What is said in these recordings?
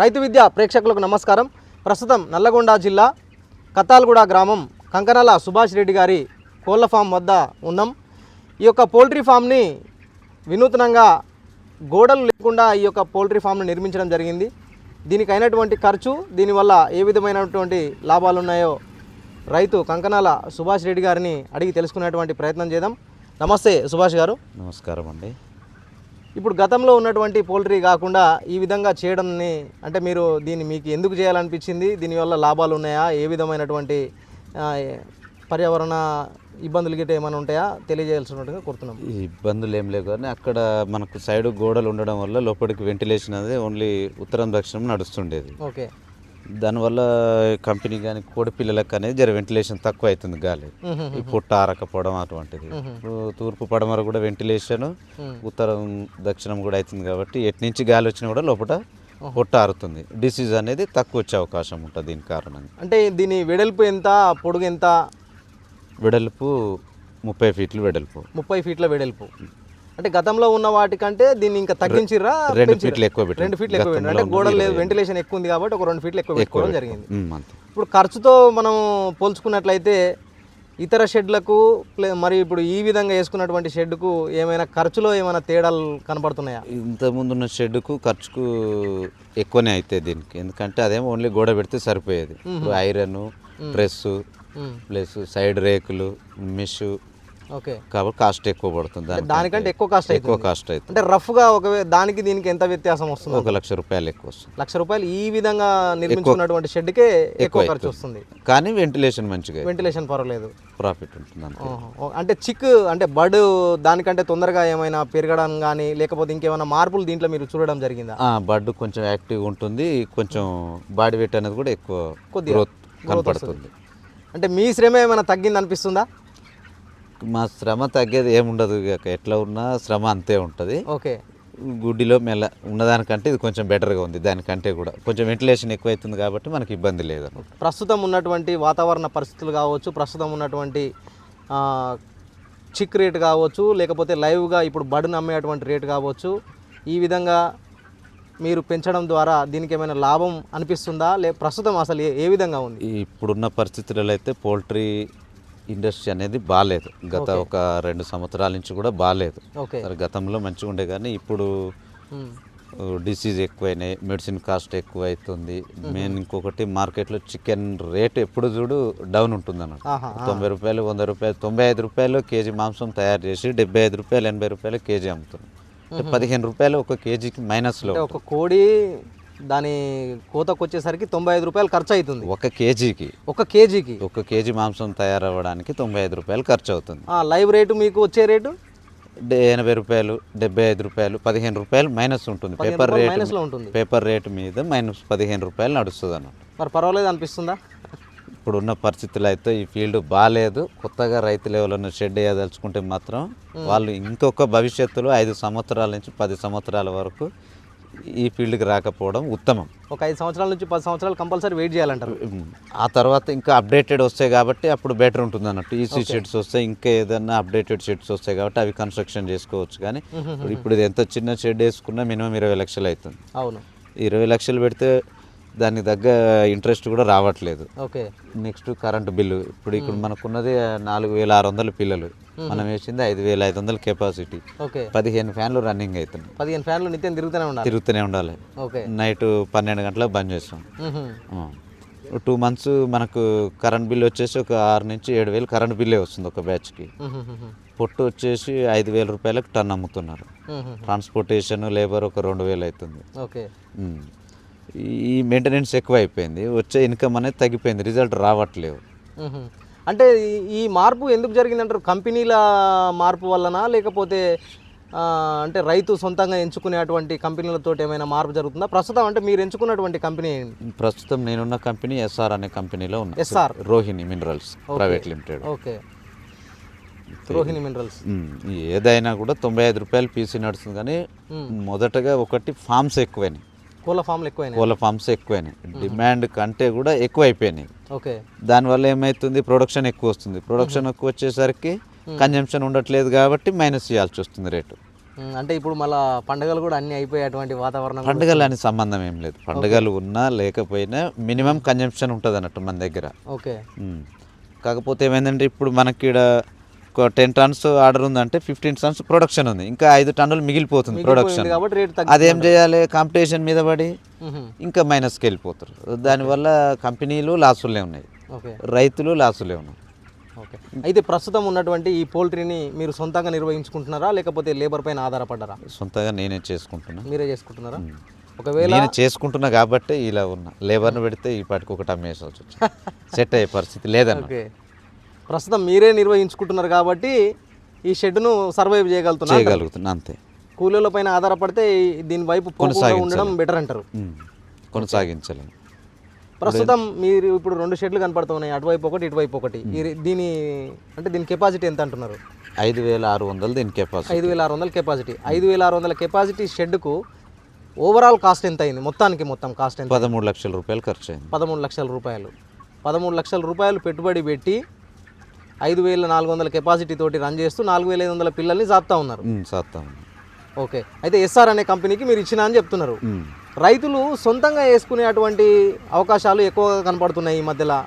రైతు విద్య ప్రేక్షకులకు నమస్కారం. ప్రస్తుతం నల్లగొండ జిల్లా కత్తాలగూడ గ్రామం కంకనాల సుభాష్ రెడ్డి గారి కోళ్ళ ఫామ్ వద్ద ఉన్నాం. ఈ యొక్క పోల్ట్రీ ఫామ్ని వినూత్నంగా గోడలు లేకుండా ఈ యొక్క పోల్ట్రీ ఫామ్ను నిర్మించడం జరిగింది. దీనికి అయినటువంటి ఖర్చు దీనివల్ల ఏ విధమైనటువంటి లాభాలు ఉన్నాయో రైతు కంకనాల సుభాష్ రెడ్డి గారిని అడిగి తెలుసుకునేటువంటి ప్రయత్నం చేద్దాం. నమస్తే సుభాష్ గారు. నమస్కారం అండి. ఇప్పుడు గతంలో ఉన్నటువంటి పౌల్ట్రీ కాకుండా ఈ విధంగా చేయడాన్ని అంటే మీరు దీన్ని మీకు ఎందుకు చేయాలనిపించింది? దీనివల్ల లాభాలు ఉన్నాయా? ఏ విధమైనటువంటి పర్యావరణ ఇబ్బందులు గిట్ట ఏమైనా ఉంటాయా? తెలియజేయాల్సినట్టుగా కోరుతున్నాం. ఈ ఇబ్బందులు ఏం లేవు కానీ అక్కడ మనకు సైడ్ గోడలు ఉండడం వల్ల లోపలికి వెంటిలేషన్ అనేది ఓన్లీ ఉత్తరం దక్షిణం నడుస్తుండేది. ఓకే. దానివల్ల కంపెనీ కానీ కోడి పిల్లలకు అనేది జర వెంటిలేషన్ తక్కువ అవుతుంది గాలి. ఈ పుట్ట ఆరకపోవడం అటువంటిది. తూర్పు పడమర కూడా వెంటిలేషన్ ఉత్తరం దక్షిణం కూడా అవుతుంది కాబట్టి ఎటు నుంచి గాలి వచ్చినా కూడా లోపల పుట్ట ఆరుతుంది. డిసీజ్ అనేది తక్కువ వచ్చే అవకాశం ఉంటుంది దీని కారణంగా. అంటే దీని వెడల్పు ఎంత పొడుగు ఎంత? వెడల్పు ముప్పై ఫీట్లు వెడల్పు. ముప్పై ఫీట్ల వెడల్పు. అంటే గతంలో ఉన్న వాటికంటే దీన్ని ఇంకా తగ్గించిర్రా రెండు? ఫీట్లు ఎక్కువ పెట్టారు. రెండు ఫీట్లు ఎక్కువ. అంటే గోడలు లేదు వెంటిలేషన్ ఎక్కువ ఉంది కాబట్టి ఒక రెండు ఫీట్లు ఎక్కువ పెట్టుకోవడం జరిగింది ఇప్పుడు ఖర్చుతో మనం పోల్చుకున్నట్లయితే ఇతర షెడ్లకు మరి ఇప్పుడు ఈ విధంగా వేసుకున్నటువంటి షెడ్కు ఏమైనా ఖర్చులో ఏమైనా తేడాలు కనబడుతున్నాయా ఇంతకుముందు ఉన్న షెడ్కు ఖర్చుకు ఎక్కువనే అవుతాయి దీనికి ఎందుకంటే అదేమో ఓన్లీ గోడ పెడితే సరిపోయేది ఐరన్ ప్రెస్. ప్లస్ సైడ్ రేకులు మెష్ ఓకే. కాబట్టి కాస్ట్ ఎక్కువ పడుతుంది దానికి దానికంటే ఎక్కువ కాస్ట్ ఎక్కువ కాస్ట్ అవుతుంది. అంటే రఫ్గా ఒక దానికి దీనికి ఎంత వ్యత్యాసం వస్తుంది? ఒక లక్ష రూపాయలు ఎక్కువ వస్తుంది. లక్ష రూపాయలు ఈ విధంగా నిర్మించుకున్నటువంటి షెడ్కే ఎక్కువ ఖర్చు వస్తుంది. కానీ వెంటిలేషన్ మంచిగా వెంటిలేషన్ పర్వాలేదు. ప్రాఫిట్ ఉంటుంది అంటే చిక్ అంటే బర్డ్ దానికంటే తొందరగా ఏమైనా పెరగడం కానీ లేకపోతే ఇంకేమైనా మార్పులు దీంట్లో మీరు చూడడం జరిగిందా? ఆ, బర్డ్ కొంచెం యాక్టివ్ ఉంటుంది. కొంచెం బాడీ వెయిట్ అనేది కూడా ఎక్కువ కొద్దిగా గ్రోత్ కనపడుతుంది. అంటే మీ శ్రమ ఏమైనా తగ్గింది అనిపిస్తుందా మా శ్రమ తగ్గేది ఏముండదు ఇక ఎట్లా ఉన్నా శ్రమ అంతే ఉంటుంది. ఓకే. గుడ్డిలో మెల్ల ఉన్నదానికంటే ఇది కొంచెం బెటర్గా ఉంది దానికంటే కూడా. కొంచెం వెంటిలేషన్ ఎక్కువ అవుతుంది కాబట్టి మనకి ఇబ్బంది లేదు ప్రస్తుతం ఉన్నటువంటి వాతావరణ పరిస్థితులు కావచ్చు ప్రస్తుతం ఉన్నటువంటి చిక్ రేట్ కావచ్చు లేకపోతే లైవ్గా ఇప్పుడు బడును అమ్మేటువంటి రేట్ కావచ్చు ఈ విధంగా మీరు పెంచడం ద్వారా దీనికి ఏమైనా లాభం అనిపిస్తుందా? లే ప్రస్తుతం అసలు ఏ- విధంగా ఉంది? ఇప్పుడున్న పరిస్థితులలో అయితే పోల్ట్రీ ఇండస్ట్రీ అనేది బాగాలేదు గత ఒక రెండు సంవత్సరాల నుంచి కూడా బాగాలేదు గతంలో మంచిగా ఉండే కానీ ఇప్పుడు. డిసీజ్ ఎక్కువైనాయి మెడిసిన్ కాస్ట్ ఎక్కువ అవుతుంది మెయిన్ ఇంకొకటి మార్కెట్లో చికెన్ రేట్ ఎప్పుడు చూడు డౌన్ ఉంటుంది అన్నట్టు ఆహా తొంభై రూపాయలు వంద రూపాయలు తొంభై ఐదు రూపాయలు కేజీ మాంసం తయారు చేసి డెబ్బై ఐదు రూపాయలు ఎనభై రూపాయలు కేజీ అమ్ముతుంది పదిహేను రూపాయలు ఒక కేజీకి మైనస్లో ఒక కోడి దాని కోతకు వచ్చేసరికి తొంభై ఐదు రూపాయలు ఖర్చు అవుతుంది ఒక కేజీకి. ఒక కేజీకి. ఒక కేజీ మాంసం తయారవ్వడానికి తొంభై ఐదు రూపాయలు ఖర్చు అవుతుంది ఆ, లైవ్ రేటు మీకు వచ్చే రేటు? ఎనభై రూపాయలు డెబ్బై ఐదు రూపాయలు పదిహేను రూపాయలు మైనస్ ఉంటుంది. పేపర్ రేట్ ఉంటుంది. పేపర్ రేట్ మీద మైనస్ పదిహేను రూపాయలు నడుస్తుంది అన్నట్టు మరి పర్వాలేదు అనిపిస్తుందా? ఇప్పుడున్న పరిస్థితులు అయితే ఈ ఫీల్డ్ బాగాలేదు కొత్తగా రైతులు ఎవరైనా షెడ్ వేయదలుచుకుంటే మాత్రం వాళ్ళు ఇంకొక భవిష్యత్తులో ఐదు సంవత్సరాల నుంచి పది సంవత్సరాల వరకు ఈ ఫీల్డ్కి రాకపోవడం ఉత్తమం. ఒక ఐదు సంవత్సరాల నుంచి పది సంవత్సరాలు కంపల్సరీ వెయిట్ చేయాలంటారు. ఆ తర్వాత ఇంకా అప్డేటెడ్ వస్తాయి కాబట్టి అప్పుడు బెటర్ ఉంటుంది అన్నట్టు. ఈసీ షెడ్స్ వస్తాయి ఇంకా ఏదైనా అప్డేటెడ్ షెడ్స్ వస్తాయి కాబట్టి అవి కన్స్ట్రక్షన్ చేసుకోవచ్చు కానీ ఇప్పుడు ఇది ఎంత చిన్న షెడ్ వేసుకున్నా మినిమం ఇరవై లక్షలు అవుతుంది అవును. ఇరవై లక్షలు పెడితే దానికి తగ్గ ఇంట్రెస్ట్ కూడా రావట్లేదు. ఓకే. Next current bill. ఇప్పుడు ఇక్కడ మనకున్నది నాలుగు వేల ఆరు వందల పిల్లలు. మనం వేసింది ఐదు వేల ఐదు వందల కెపాసిటీ ఓకే. పదిహేను ఫ్యాన్లు రన్నింగ్ అవుతున్నాయి పదిహేను ఫ్యాన్లు నిత్యం తిరుగుతూనే ఉండాలి. తిరుగుతూనే ఉండాలి. ఓకే. నైట్ పన్నెండు గంటలకు బంద్ చేస్తాం. టూ మంత్స్ మనకు కరెంట్ బిల్ వచ్చేసి ఒక ఆరు నుంచి ఏడు వేలు కరెంట్ బిల్లే వస్తుంది ఒక బ్యాచ్కి. పొట్టు వచ్చేసి ఐదు వేల రూపాయలకు టన్ అమ్ముతున్నారు. ట్రాన్స్పోర్టేషన్ లేబర్ ఒక రెండు వేలు అవుతుంది. ఓకే. ఈ మెయింటెనెన్స్ ఎక్కువ అయిపోయింది వచ్చే ఇన్కమ్ అనేది తగ్గిపోయింది. రిజల్ట్ రావట్లేవు. అంటే ఈ- మార్పు ఎందుకు జరిగిందంటారు? కంపెనీల మార్పు వలన లేకపోతే అంటే రైతు సొంతంగా ఎంచుకునేటువంటి కంపెనీలతో ఏమైనా మార్పు జరుగుతుందా? ప్రస్తుతం అంటే మీరు ఎంచుకున్నటువంటి కంపెనీ ప్రస్తుతం నేనున్న కంపెనీ ఎస్ఆర్ అనే కంపెనీలో ఉన్నా. SR? Rohini minerals private limited. Okay. Rohini minerals. ఏదైనా కూడా తొంభై ఐదు రూపాయలు పీసీ నడుస్తుంది కానీ మొదటగా ఒకటి ఫామ్స్ ఎక్కువైనాయి. కోళ్ళ ఫామ్లు ఎక్కువైనాయి. కోళ్ళ ఫామ్స్ ఎక్కువైనాయి. డిమాండ్ కంటే కూడా ఎక్కువ అయిపోయినాయి ఓకే. దానివల్ల ఏమవుతుంది ప్రొడక్షన్ ఎక్కువ వస్తుంది. ప్రొడక్షన్ ఎక్కువ వచ్చేసరికి కన్జంప్షన్ ఉండట్లేదు కాబట్టి మైనస్ చేయాల్సి వస్తుంది రేటు. అంటే ఇప్పుడు మళ్ళా పండుగలు కూడా అన్ని అయిపోయి అటువంటి వాతావరణం పండుగలు అని సంబంధం ఏం లేదు. పండుగలు ఉన్నా లేకపోయినా మినిమం కన్జంప్షన్ ఉంటుంది అన్నట్టు మన దగ్గర. ఓకే. కాకపోతే ఏమైందంటే ఇప్పుడు మనకి టెన్ టన్స్ ఆర్డర్ ఉందంటే ఫిఫ్టీన్ టన్స్ ప్రొడక్షన్ ఉంది. ఇంకా ఐదు టన్నులు మిగిలిపోతుంది ప్రొడక్షన్ అదేం చేయాలి? కాంపిటీషన్ మీద పడి ఇంకా మైనస్కి వెళ్ళిపోతారు. దానివల్ల కంపెనీలు లాసులే ఉన్నాయి. ఓకే. రైతులు లాసులే ఉన్నాయి. ఓకే. అయితే ప్రస్తుతం ఉన్నటువంటి ఈ పోల్ట్రీని మీరు సొంతంగా నిర్వహించుకుంటున్నారా? లేకపోతే లేబర్ పైన ఆధారపడ్డారా? సొంతగా నేనే చేసుకుంటున్నా. మీరే చేసుకుంటున్నారా? ఒకవేళ నేను చేసుకుంటున్నా కాబట్టి ఇలా ఉన్నా. లేబర్ని పెడితే ఈ పాటికి ఒకటి అమ్మేసవచ్చు సెట్ అయ్యే పరిస్థితి లేదన్న. ప్రస్తుతం మీరే నిర్వహించుకుంటున్నారు కాబట్టి ఈ షెడ్ను సర్వైవ్ చేయగలుగుతున్నారు. చేయగలుగుతున్నా అంతే. కూలీల పైన ఆధారపడితే దీని వైపు ఉండడం బెటర్ అంటారు. కొనసాగించలేము ప్రస్తుతం మీరు ఇప్పుడు రెండు షెడ్లు కనపడుతున్నాయి. అటువైపు ఒకటి ఇటువైపు ఒకటి. దీని అంటే దీని కెపాసిటీ ఎంత అంటున్నారు? ఐదు వేల ఆరు వందలు దీని కెపాసిటీ ఐదు వేల ఆరు వందల కెపాసిటీ ఐదు వేల ఆరు వందల కెపాసిటీ షెడ్కు ఓవరాల్ కాస్ట్ ఎంత అయింది? మొత్తానికి మొత్తం కాస్ట్ ఎంత పదమూడు లక్షల రూపాయలు ఖర్చు అయింది. పదమూడు లక్షల రూపాయలు. పదమూడు లక్షల రూపాయలు పెట్టుబడి పెట్టి ఐదు వేల నాలుగు వందల కెపాసిటీ తోటి రన్ చేస్తూ నాలుగు వేల ఐదు వందల పిల్లల్ని సాపుతా ఉన్నారు. చేస్తాం ఓకే. అయితే ఎస్ఆర్ అనే కంపెనీకి మీరు ఇచ్చిన అని చెప్తున్నారు. రైతులు సొంతంగా వేసుకునేటువంటి అవకాశాలు ఎక్కువగా కనపడుతున్నాయి ఈ మధ్యలో.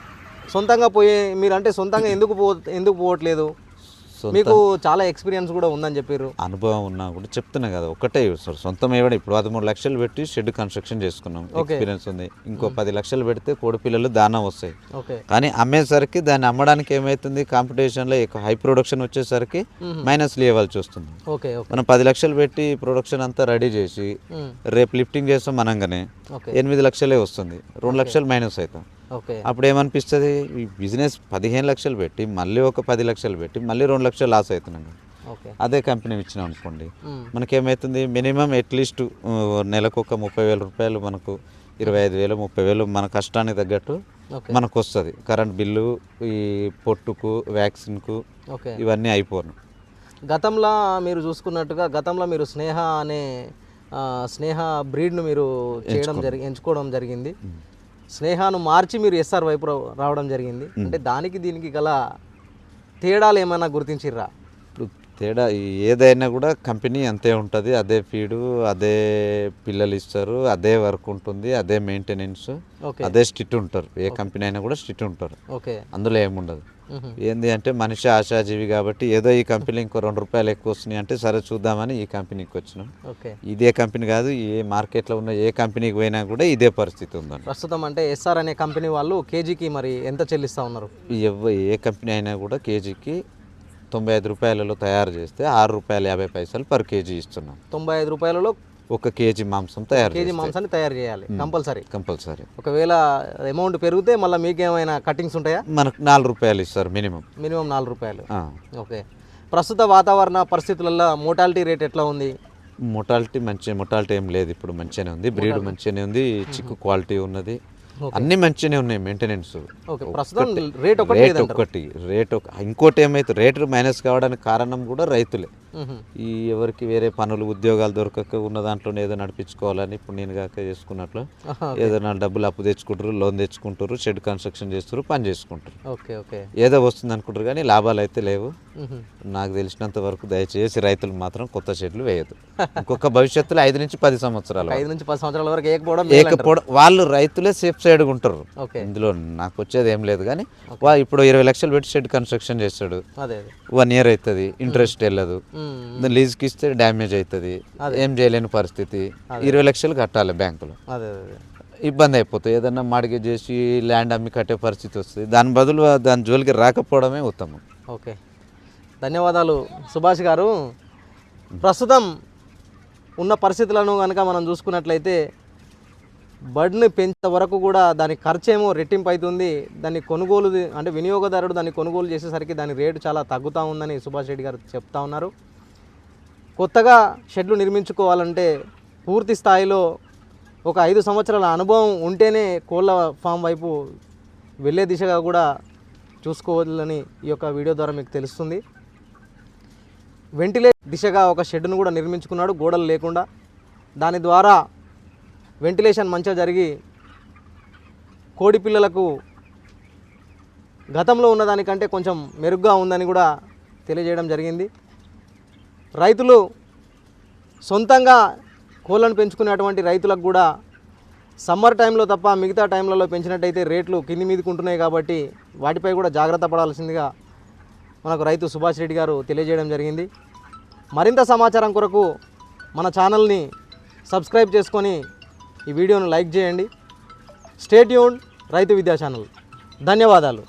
సొంతంగా పోయే మీరు అంటే సొంతంగా ఎందుకు పో ఎందుకు పోవట్లేదు? మీకు చాలా ఎక్స్పీరియన్స్ కూడా ఉందని చెప్పారు. అనుభవం ఉన్నా కూడా చెప్తున్నా కదా ఒకటే సార్ సొంతం ఏవాడు ఇప్పుడు పదమూడు లక్షలు పెట్టి షెడ్ కన్స్ట్రక్షన్ చేసుకున్నాం. ఎక్స్పీరియన్స్ ఉంది. ఇంకో పది లక్షలు పెడితే కోడి పిల్లలు దానా వస్తాయి. కానీ అమ్మేసరికి దాన్ని అమ్మడానికి ఏమవుతుంది కాంపిటీషన్లో ఎక్కువ హై ప్రొడక్షన్ వచ్చేసరికి మైనస్ ఇవ్వాల్సి వస్తుంది మనం పది లక్షలు పెట్టి ప్రొడక్షన్ అంతా రెడీ చేసి. రేపు లిఫ్టింగ్ చేస్తాం మనంగానే ఎనిమిది లక్షలే వస్తుంది. రెండు లక్షలు మైనస్ అవుతాం. అప్పుడు ఏమనిపిస్తుంది ఈ బిజినెస్ పదిహేను లక్షలు పెట్టి మళ్ళీ ఒక పది లక్షలు పెట్టి మళ్ళీ రెండు లక్షలు లాస్ అవుతున్నాం అదే కంపెనీ ఇచ్చినాం అనుకోండి. మనకేమవుతుంది మినిమం అట్లీస్ట్ నెలకు ఒక ముప్పై వేల రూపాయలు మనకు ఇరవై ఐదు వేలు ముప్పై వేలు మన కష్టానికి తగ్గట్టు మనకు వస్తుంది కరెంట్ బిల్లు ఈ పొట్టుకు వ్యాక్సిన్కు ఇవన్నీ అయిపోను. గతంలో మీరు చూసుకున్నట్టుగా గతంలో మీరు స్నేహ అనే స్నేహ బ్రీడ్ను మీరు చేయడం జరిగి ఎంచుకోవడం జరిగింది. స్నేహాను మార్చి మీరు ఎస్ఆర్ వైపు రావడం జరిగింది. అంటే దానికి దీనికి గల తేడాలు ఏమైనా గుర్తించిర్రా? ఇప్పుడు తేడా ఏదైనా కూడా కంపెనీ అంతే ఉంటుంది. అదే ఫీడు అదే పిల్లలు ఇస్తారు అదే వర్క్ ఉంటుంది అదే మెయింటెనెన్స్ అదే స్టిట్ ఉంటారు. ఏ కంపెనీ అయినా కూడా స్టిట్ ఉంటారు. ఓకే. అందులో ఏముండదు. ఏంది అంటే మనిషి ఆశాజీవి కాబట్టి ఏదో ఈ కంపెనీ ఇంకో రెండు రూపాయలు ఎక్కువ వస్తున్నాయి అంటే సరే చూద్దామని ఈ కంపెనీకి వచ్చినాం. ఓకే. ఇదే కంపెనీ కాదు ఏ మార్కెట్లో ఉన్న ఏ కంపెనీకి పోయినా కూడా ఇదే పరిస్థితి ఉందండి ప్రస్తుతం అంటే ఎస్ఆర్ అనే కంపెనీ వాళ్ళు కేజీకి మరి ఎంత చెల్లిస్తా ఉన్నారు? ఏ కంపెనీ అయినా కూడా కేజీకి తొంభై ఐదు రూపాయలలో తయారు చేస్తే ఆరు రూపాయల యాభై పైసలు పర్ కేజీ ఇస్తున్నాం. తొంభై ఐదు రూపాయలలో ఒక కేజీ మాంసం తయారు కేజీ మాంసాన్ని తయారు చేయాలి కంపల్సరీ. కంపల్సరీ. ఒకవేళ అమౌంట్ పెరిగితే మళ్ళీ మీకేమైనా కటింగ్స్ ఉంటాయా? మనకు నాలుగు రూపాయలు ఇస్తారు మినిమం. మినిమం నాలుగు రూపాయలు. ఓకే. ప్రస్తుత వాతావరణ పరిస్థితులలో మోటాలిటీ రేట్ ఎట్లా ఉంది? మొటాలిటీ మంచి మొటాలిటీ ఏం లేదు ఇప్పుడు మంచిగానే ఉంది. బ్రీడ్ మంచిగానే ఉంది చిక్కు క్వాలిటీ ఉన్నది. అన్ని మంచిగానే ఉన్నాయి మెయింటెనెన్స్ ఓకే. ప్రస్తుతం రేట్ ఒకటి రేట్ ఒకటి రేట్ ఒక ఇంకోటి ఏమైతే రేటు మైనస్ కావడానికి కారణం కూడా రైతులే. ఈ ఎవరికి వేరే పనులు ఉద్యోగాలు దొరకక ఉన్న దాంట్లోనే ఏదో నడిపించుకోవాలని ఇప్పుడు నేను కాక చేసుకున్నట్లు ఏదైనా డబ్బులు అప్పు తెచ్చుకుంటారు లోన్ తెచ్చుకుంటారు షెడ్ కన్స్ట్రక్షన్ చేస్తారు పని చేసుకుంటారు. Okay okay. ఏదో వస్తుంది అనుకుంటారు కానీ లాభాలు అయితే లేవు. నాకు తెలిసినంత వరకు దయచేసి రైతులు మాత్రం కొత్త షెడ్లు వేయదు ఇంకొక భవిష్యత్తులో ఐదు నుంచి పది సంవత్సరాలు ఐదు నుంచి పది సంవత్సరాల వరకు ఏకపోవడం వాళ్ళు రైతులే సేఫ్ సైడ్గా ఉంటారు. ఓకే. ఇందులో నాకు వచ్చేది ఏం లేదు కానీ వా ఇప్పుడు ఇరవై లక్షలు పెట్టి షెడ్ కన్స్ట్రక్షన్ చేస్తాడు. వన్ ఇయర్ అవుతుంది ఇంట్రెస్ట్ వెళ్ళదు. మ్మ్. లీజ్కి ఇస్తే డ్యామేజ్ అవుతుంది ఏం చేయలేని పరిస్థితి. ఇరవై లక్షలు కట్టాలి బ్యాంకులో. అదే అదే అదే. ఇబ్బంది అయిపోతుంది ఏదన్నా మార్గేజ్ చేసి ల్యాండ్ అమ్మి కట్టే పరిస్థితి వస్తుంది. దాని బదులు దాని జోలికి రాకపోవడమే ఉత్తమం. ఓకే. ధన్యవాదాలు సుభాష్ గారు. ప్రస్తుతం ఉన్న పరిస్థితులను కనుక మనం చూసుకున్నట్లయితే బర్డ్ని పెంచే వరకు కూడా దాని ఖర్చు ఏమో రెట్టింపు అవుతుంది దాన్ని కొనుగోలు అంటే వినియోగదారుడు దాన్ని కొనుగోలు చేసేసరికి దాని రేటు చాలా తగ్గుతూ ఉందని సుభాష్ రెడ్డి గారు చెప్తా ఉన్నారు. కొత్తగా షెడ్లు నిర్మించుకోవాలంటే పూర్తి స్థాయిలో ఒక ఐదు సంవత్సరాల అనుభవం ఉంటేనే కోళ్ళ ఫామ్ వైపు వెళ్ళే దిశగా కూడా చూసుకోవాలని ఈ యొక్క వీడియో ద్వారా మీకు తెలుస్తుంది. వెంటిలే దిశగా ఒక షెడ్ను కూడా నిర్మించుకున్నాడు గోడలు లేకుండా. దాని ద్వారా వెంటిలేషన్ మంచిగా జరిగి కోడి పిల్లలకు గతంలో ఉన్నదానికంటే కొంచెం మెరుగ్గా ఉందని కూడా తెలియజేయడం జరిగింది. రైతులు సొంతంగా కోళ్ళను పెంచుకునేటువంటి రైతులకు కూడా సమ్మర్ టైంలో తప్ప మిగతా టైంలలో పెంచినట్టయితే రేట్లు కింది మీదకి ఉంటున్నాయి కాబట్టి వాటిపై కూడా జాగ్రత్త పడాల్సిందిగా మనకు రైతు సుభాష్ రెడ్డి గారు తెలియజేయడం జరిగింది. మరింత సమాచారం కొరకు మన ఛానల్ని సబ్స్క్రైబ్ చేసుకొని ఈ వీడియోను లైక్ చేయండి. స్టేట్యూన్ రైతు విద్యా ఛానల్. ధన్యవాదాలు.